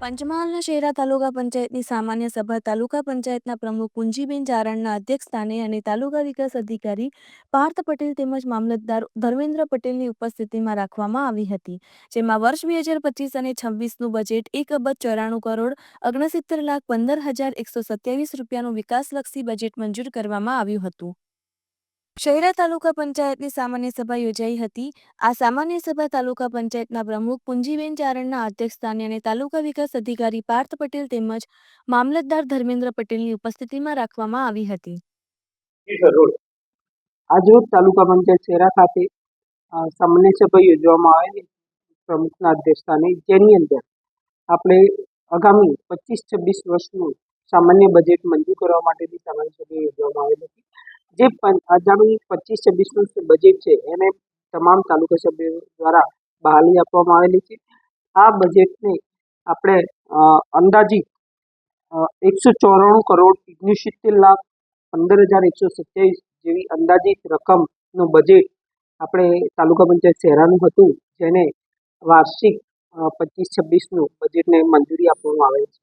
પંચમહાલના શેરા તાલુકા પંચાયતની સામાન્ય સભા તાલુકા પંચાયતના પ્રમુખ પુંજીબેન ચારણના અધ્યક્ષસ્થાને અને તાલુકા વિકાસ અધિકારી પાર્થ પટેલ તેમજ મામલતદાર ધર્મેન્દ્ર પટેલની ઉપસ્થિતિમાં રાખવામાં આવી હતી, જેમાં વર્ષ બે હજાર પચીસ અને છવ્વીસનું બજેટ એક અબજ ચોરાણું કરોડ ઓગણસિત્તેર લાખ પંદર હજાર એકસો સત્યાવીસ રૂપિયાનું વિકાસલક્ષી બજેટ મંજૂર કરવામાં આવ્યું હતું. શહેરા તાલુકા પંચાયતની સામાન્ય સભા યોજાઈ હતી. આ સામાન્ય સભા તાલુકા પંચાયતના પ્રમુખ પુંજીબેન ચારણના અધ્યક્ષસ્થાને અને તાલુકા વિકાસ અધિકારી પાર્થ પટેલ તેમજ મામલતદાર ધર્મેન્દ્ર પટેલની ઉપસ્થિતિમાં રાખવામાં આવી હતી. આજરોજ તાલુકા પંચાયત શેરા ખાતે સામાન્ય સભા યોજવામાં આવેલી પ્રમુખના અધ્યક્ષસ્થાને, જેની અંદર આપણે આગામી પચીસ છવ્વીસ વર્ષનું સામાન્ય બજેટ મંજૂર કરવા માટેની સામાન્ય સભા યોજવામાં આવેલી હતી. જે આગામી પચીસ છવ્વીસનું બજેટ છે, એને તમામ તાલુકા સભ્યો દ્વારા બહાલી આપવામાં આવેલી છે. આ બજેટને આપણે અંદાજિત એકસો ચોરાણું કરોડ ઓગણસિત્તેર લાખ પંદર હજાર એકસો સત્યાવીસ જેવી અંદાજિત રકમનું બજેટ આપણે તાલુકા પંચાયત શહેરાનું હતું, જેને વાર્ષિક પચીસ છવ્વીસનું બજેટને મંજૂરી આપવામાં આવે છે.